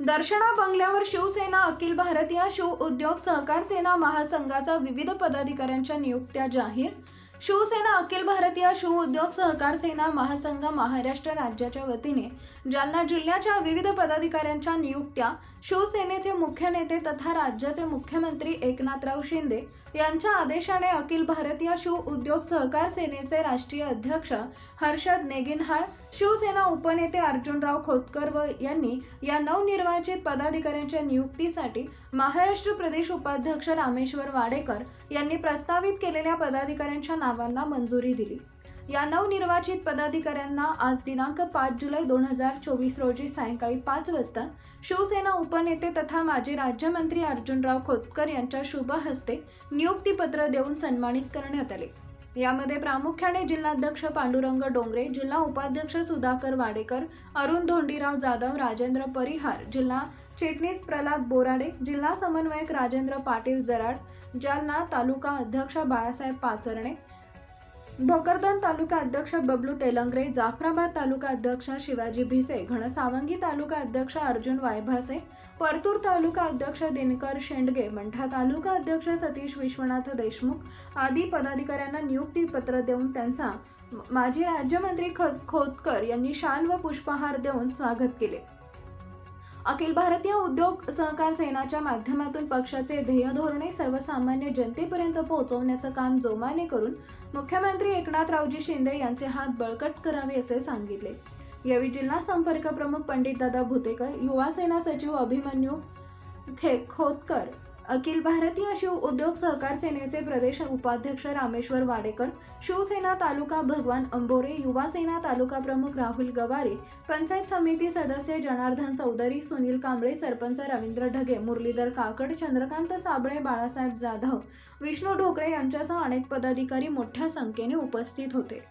दर्शना बंगल्यावर शिवसेना अखिल भारतीय शिव उद्योग सहकार सेना महासंघाचा विविध पदाधिकाऱ्यांच्या नियुक्त्या जाहीर शिवसेना अखिल भारतीय शिव उद्योग सहकार सेना महासंघ महाराष्ट्र राज्याच्या वतीने जालना जिल्ह्याच्या विविध पदाधिकाऱ्यांच्या नियुक्त्या शिवसेनेचे मुख्य नेते तथा राज्याचे मुख्यमंत्री एकनाथराव शिंदे यांच्या आदेशाने अखिल भारतीय शिव उद्योग सहकार सेनेचे राष्ट्रीय अध्यक्ष हर्षद नेगिनहाळ शिवसेना उपनेते अर्जुनराव खोतकर व यांनी या नवनिर्वाचित पदाधिकाऱ्यांच्या नियुक्तीसाठी महाराष्ट्र प्रदेश उपाध्यक्ष रामेश्वर वाडेकर यांनी प्रस्तावित केलेल्या पदाधिकाऱ्यांच्या नावांना मंजुरी दिली. या नवनिर्वाचित पदाधिकाऱ्यांना आज दिनांक पाच जुलै दोन हजार चोवीस रोजी सायंकाळी पाच वाजता शिवसेना उपनेते तथा माजी राज्यमंत्री अर्जुनराव खोतकर यांच्या शुभ हस्ते नियुक्तीपत्र देऊन सन्मानित करण्यात आले. यामध्ये प्रामुख्याने जिल्हाध्यक्ष पांडुरंग डोंगरे जिल्हा उपाध्यक्ष सुधाकर वाडेकर अरुण धोंडीराव जाधव राजेंद्र परिहार जिल्हा चिटणीस प्रल्हाद बोराडे जिल्हा समन्वयक राजेंद्र पाटील जराड जालना तालुका अध्यक्ष बाळासाहेब पाचरणे भोकरदन तालुका अध्यक्ष बबलू तेलंगरे जाफराबाद तालुका अध्यक्ष शिवाजी भिसे घनसावंगी तालुका अध्यक्ष अर्जुन वायभासे परतूर तालुका अध्यक्ष दिनकर शेंडगे मंठा तालुका अध्यक्ष सतीश विश्वनाथ देशमुख आदी पदाधिकाऱ्यांना नियुक्तीपत्र देऊन त्यांचा माजी राज्यमंत्री ख खोतकर यांनी शाल व पुष्पहार देऊन स्वागत केले. अखिल भारतीय उद्योग सहकार सेनाच्या माध्यमातून पक्षाचे ध्येय धोरणे सर्वसामान्य जनतेपर्यंत पोहोचवण्याचं काम जोमाने करून मुख्यमंत्री एकनाथरावजी शिंदे यांचे हात बळकट करावे असे सांगितले. यावेळी जिल्हा संपर्क प्रमुख पंडितदादा भुतेकर युवा सेना सचिव अभिमन्यू खे खोतकर अखिल भारतीय शिव उद्योग सहकार सेनेचे प्रदेश उपाध्यक्ष रामेश्वर वाडेकर शिवसेना तालुका भगवान अंबोरे युवा सेना तालुका प्रमुख राहुल गवारे पंचायत समिती सदस्य जनार्दन चौधरी सुनील कांबळे सरपंच रवींद्र ढगे मुरलीधर काकड चंद्रकांत साबळे बाळासाहेब जाधव विष्णू ढोकळे यांच्यासह अनेक पदाधिकारी मोठ्या संख्येने उपस्थित होते.